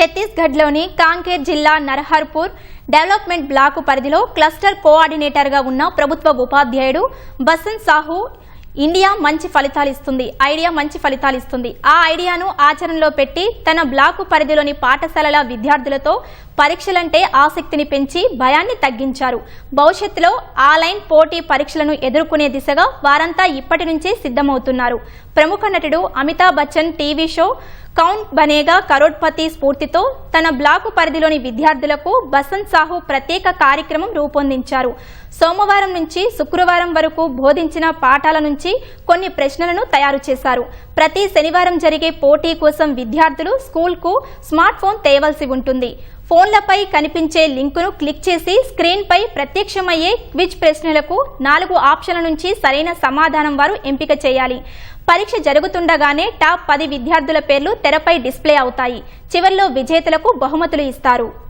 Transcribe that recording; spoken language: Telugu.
ఛత్తీస్గఢ్లోని కాంకేర్ జిల్లా నర్హర్పూర్ డెవలప్మెంట్ బ్లాకు పరిధిలో క్లస్టర్ కోఆర్డినేటర్గా ఉన్న ప్రభుత్వ ఉపాధ్యాయుడు బసంత్ సాహు ఇండియా మంచి ఫలితాలు ఇస్తుంది. ఐడియా మంచి ఫలితాలు ఇస్తుంది. ఆ ఐడియాను ఆచరణలో పెట్టి తన బ్లాకు పరిధిలోని పాఠశాలల విద్యార్థులతో పరీక్షలంటే ఆసక్తిని పెంచి భయాన్ని తగ్గించారు. భవిష్యత్తులో ఆన్లైన్ పోటీ పరీక్షలను ఎదుర్కొనే దిశగా వారంతా ఇప్పటి నుంచే సిద్ధమవుతున్నారు. ప్రముఖ నటుడు అమితాబ్ బచ్చన్ టీవీ షో కౌన్ బనేగా కరోడ్పతి స్ఫూర్తితో తన బ్లాకు పరిధిలోని విద్యార్థులకు బసంత్ సాహు ప్రత్యేక కార్యక్రమం రూపొందించారు. సోమవారం నుంచి శుక్రవారం వరకు బోధించిన పాఠాల నుంచి కొన్ని ప్రశ్నలను తయారు చేశారు. ప్రతి శనివారం జరిగే పోటీ కోసం విద్యార్థులు స్కూల్కు స్మార్ట్ ఫోన్ తేవలసి ఉంటుంది. ఫోన్లపై కనిపించే లింకును క్లిక్ చేసి స్క్రీన్పై ప్రత్యక్షమయ్యే క్విజ్ ప్రశ్నలకు నాలుగు ఆప్షన్ల నుంచి సరైన సమాధానం వారు ఎంపిక చేయాలి. పరీక్ష జరుగుతుండగానే టాప్ పది విద్యార్థుల పేర్లు తెరపై డిస్ప్లే అవుతాయి. చివర్లో విజేతలకు బహుమతులు ఇస్తారు.